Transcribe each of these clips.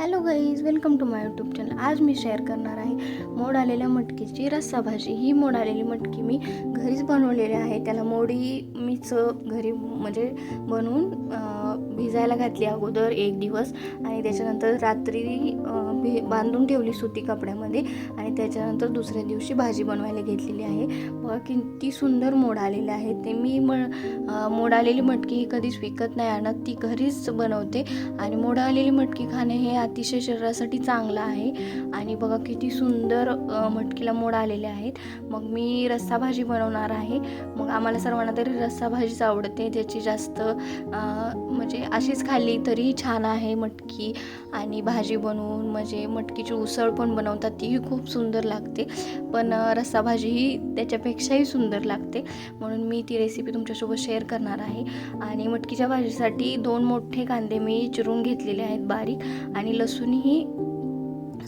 Hello guys welcome to my YouTube channel आज मी share करणार आहे मोड आलेल्या मटकीची रस्सा भाजी. ही मोड आलेली मटकी मी घरीच बनवलेली आहे. त्याला मोडी मीच घरी म्हणजे बनवून भिजायला घातली अगोदर एक दिवस. आणि त्याच्यानंतर रात्री भी बांधून ठेवली सुती कपड्यामध्ये आणि त्याच्यानंतर दुसऱ्या दिवशी भाजी बनवायला घेतलेली आहे. बघा किती सुंदर मोड आलेले आहे ते मी म मोड आलेली मटकी ही कधीच विकत नाही. आणत ती घरीच बनवते. आणि मोड आलेली मटकी खाणे हे अतिशय शरीरासाठी चांगलं आहे. आणि बघा किती सुंदर मटकीला मोड आलेले आहेत. मग मी रस्सा भाजी बनवणार आहे. मग आम्हाला सर्वांना तरी रस्सा भाजीच आवडते. त्याची जास्त म्हणजे अशीच खाल्ली तरी छान आहे मटकी. आणि भाजी बनवून म्हणजे मटकीची उसळ पण बनवतात तीही खूप सुंदर लागते. पण रस्सा भाजी ही त्याच्यापेक्षाही सुंदर लागते. म्हणून मी ती रेसिपी तुमच्यासोबत शेअर करणार आहे. आणि मटकीच्या भाजीसाठी दोन मोठे कांदे मी चिरून घेतलेले आहेत बारीक. आणि लसूणही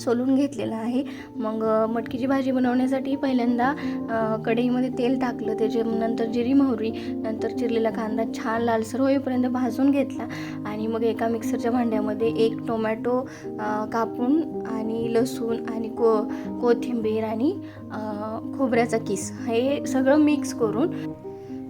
सोलून घेतलेलं आहे. मग मटकीची भाजी बनवण्यासाठी पहिल्यांदा कढईमध्ये तेल टाकलं. त्याच्यानंतर जिरी मोहरी नंतर चिरलेला कांदा छान लालसर होईपर्यंत भाजून घेतला. आणि मग एका मिक्सरच्या भांड्यामध्ये एक टोमॅटो कापून आणि लसूण आणि को कोथिंबीर आणि खोबऱ्याचा किस. हे सगळं मिक्स करून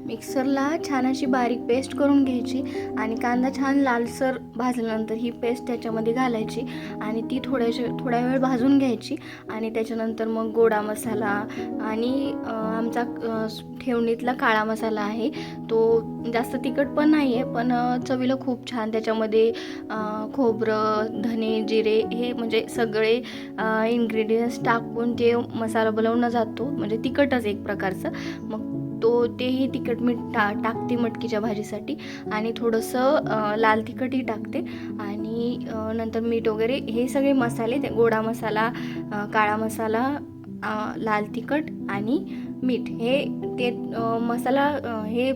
मिक्सरला छान अशी बारीक पेस्ट करून घ्यायची आणि कांदा छान लालसर भाजल्यानंतर ही पेस्ट त्याच्यामध्ये घालायची आणि ती थोड्याशे थोड्या वेळ भाजून घ्यायची आणि त्याच्यानंतर मग गोडा मसाला आणि आमचा ठेवणीतला काळा मसाला आहे तो जास्त तिखट पण नाही आहे पण चवीला खूप छान त्याच्यामध्ये खोबरं धने जिरे हे म्हणजे सगळे इन्ग्रेडियंट्स टाकून ते मसाला बनवला जातो म्हणजे तिखटच एक प्रकारचं. मग तो तेही तिखट मीठ टा टाकते मटकीच्या भाजीसाठी आणि थोडंसं लाल तिखटही टाकते. आणि नंतर मीठ वगैरे हे सगळे मसाले ते गोडा मसाला काळा मसाला लाल तिखट आणि मीठ हे ते मसाला हे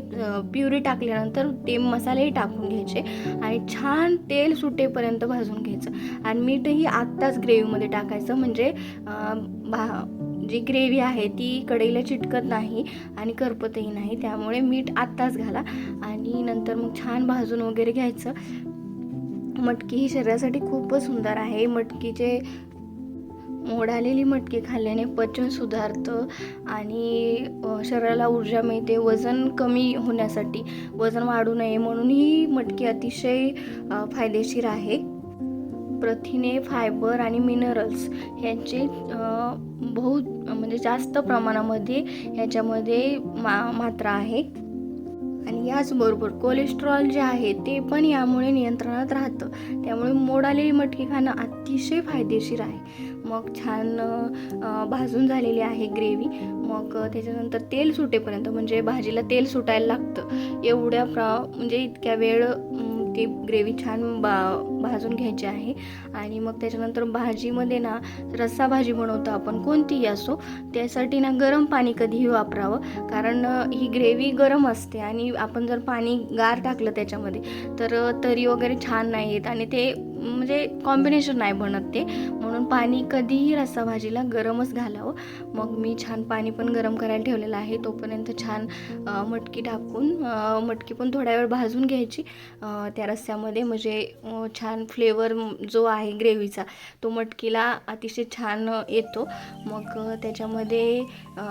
प्युरी टाकल्यानंतर ते मसालेही टाकून घ्यायचे आणि छान तेल सुटेपर्यंत भाजून घ्यायचं. आणि मीठही आत्ताच ग्रेव्हीमध्ये टाकायचं म्हणजे भा जी ग्रेव्ही आहे ती कढईला चिटकत नाही आणि करपतही नाही. त्यामुळे मीठ आत्ताच घाला आणि नंतर मग छान भाजून वगैरे घ्यायचं. मटकी ही शरीरासाठी खूपच सुंदर आहे. मटकीचे मोडालेली मटकी खाल्ल्याने पचन सुधारतं आणि शरीराला ऊर्जा मिळते वजन कमी होण्यासाठी. वजन वाढू नये म्हणून ही मटकी अतिशय फायदेशीर आहे. प्रथिने फायबर आणि मिनरल्स ह्यांचे बहुत म्हणजे जास्त प्रमाणामध्ये ह्याच्यामध्ये मा मात्रा आहे. आणि याचबरोबर कोलेस्ट्रॉल जे आहे ते पण यामुळे नियंत्रणात राहतं. त्यामुळे मोड आलेली मटकी खाणं अतिशय फायदेशीर आहे. मग छान भाजून झालेली आहे ग्रेव्ही मग त्याच्यानंतर तेल सुटेपर्यंत म्हणजे भाजीला तेल सुटायला लागतं. एवढ्या प्र म्हणजे इतक्या वेळ ती ग्रेव्ही छान बा भाजून घ्यायची आहे. आणि मग त्याच्यानंतर भाजीमध्ये ना रस्सा भाजी बनवतो आपण कोणतीही असो त्यासाठी ना गरम पाणी कधीही वापरावं. कारण ही ग्रेव्ही गरम असते आणि आपण जर पाणी गार टाकलं त्याच्यामध्ये तर तरी वगैरे छान नाही येत. आणि ते म्हणजे कॉम्बिनेशन नाही बनत ते. म्हणून पाणी कधीही रस्सा भाजीला गरमच घालावं. मग मी छान पाणी पण गरम करायला ठेवलेलं आहे. तोपर्यंत छान मटकी टाकून मटकी पण थोड्या वेळ भाजून घ्यायची. त्या रस्स्यामध्ये म्हणजे छान फ्लेवर जो आहे ग्रेव्हीचा तो मटकीला अतिशय छान येतो. मग त्याच्यामध्ये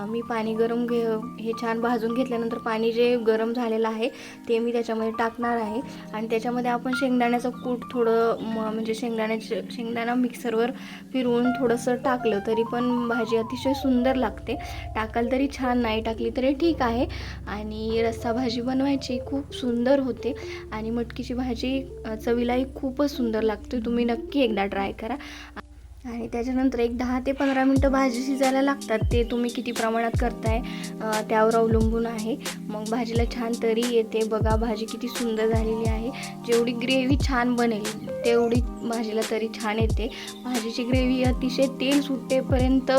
मी पाणी गरम घे हे छान भाजून घेतल्यानंतर पाणी जे गरम झालेलं आहे ते मी त्याच्यामध्ये टाकणार आहे. आणि त्याच्यामध्ये आपण शेंगदाण्याचं कूट थोडं म म्हणजे शेंगदाण्याचे शेंगदाणा मिक्सरवर फिरवून थोडंसं टाकलं तरी पण भाजी अतिशय सुंदर लागते. टाकाल तरी छान नाही टाकली तरी ठीक आहे. आणि रस्सा भाजी बनवायची खूप सुंदर होते. आणि मटकीची भाजी चवीलाही खूपच सुंदर लागते. तुम्ही नक्की एकदा ट्राय करा. आणि त्याच्यानंतर एक दहा ते पंधरा मिनटं भाजी शिजायला लागतात. ते तुम्ही किती प्रमाणात करताय त्यावर अवलंबून आहे. मग भाजीला छान तरी येते. बघा भाजी किती सुंदर झालेली आहे. जेवढी ग्रेव्ही छान बनेल तेवढी भाजीला तरी छान येते. भाजीची ग्रेव्ही अतिशय तेल सुटेपर्यंत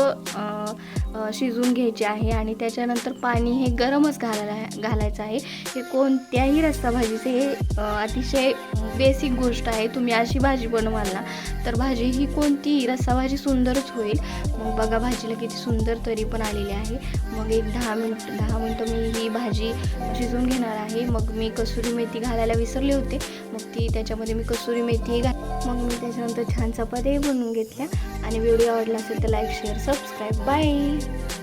शिजून घ्यायची आहे. आणि त्याच्यानंतर पाणी हे गरमच घालायला घालायचं आहे. हे कोणत्याही रस्ता भाजीचे हे अतिशय बेसिक गोष्ट आहे. तुम्ही अशी भाजी बनवाल ना तर भाजी ही कोणतीही रस्सा भाजी सुंदरच होईल. मग बघा भाजीला किती सुंदर तरी पण आलेली आहे. मग एक दहा मिनिट दहा मिनटं मी ही भाजी शिजवून घेणार आहे. मग मी कसुरी मेथी घालायला विसरले होते. मग ती त्याच्यामध्ये मी कसुरी मेथी घाल मग मी त्याच्यानंतर छान चपात्याही बनवून घेतल्या. आणि व्हिडिओ आवडला असेल तर लाईक शेअर सबस्क्राईब. बाय!